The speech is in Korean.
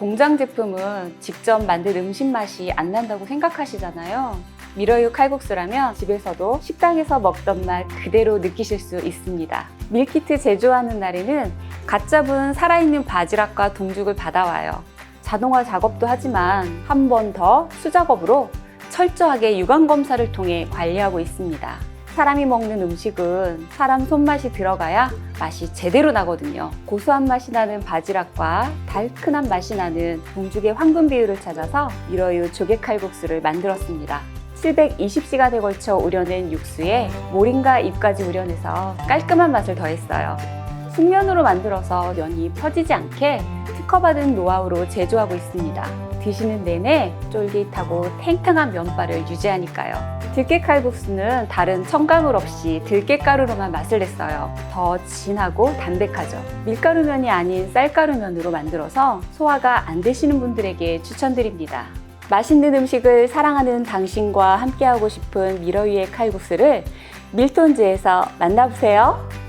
공장 제품은 직접 만든 음식 맛이 안 난다고 생각하시잖아요. 미러유 칼국수라면 집에서도 식당에서 먹던 맛 그대로 느끼실 수 있습니다. 밀키트 제조하는 날에는 갓 잡은 살아있는 바지락과 동죽을 받아와요. 자동화 작업도 하지만 한 번 더 수작업으로 철저하게 유관 검사를 통해 관리하고 있습니다. 사람이 먹는 음식은 사람 손맛이 들어가야 맛이 제대로 나거든요. 고소한 맛이 나는 바지락과 달큰한 맛이 나는 동죽의 황금 비율을 찾아서 미러유 조개 칼국수를 만들었습니다. 720시간에 걸쳐 우려낸 육수에 모링가 잎까지 우려내서 깔끔한 맛을 더했어요. 숙면으로 만들어서 면이 퍼지지 않게 특허받은 노하우로 제조하고 있습니다. 드시는 내내 쫄깃하고 탱탱한 면발을 유지하니까요. 들깨 칼국수는 다른 첨가물 없이 들깨가루로만 맛을 냈어요. 더 진하고 담백하죠. 밀가루면이 아닌 쌀가루면으로 만들어서 소화가 안 되시는 분들에게 추천드립니다. 맛있는 음식을 사랑하는 당신과 함께하고 싶은 미러위의 칼국수를 밀톤즈에서 만나보세요.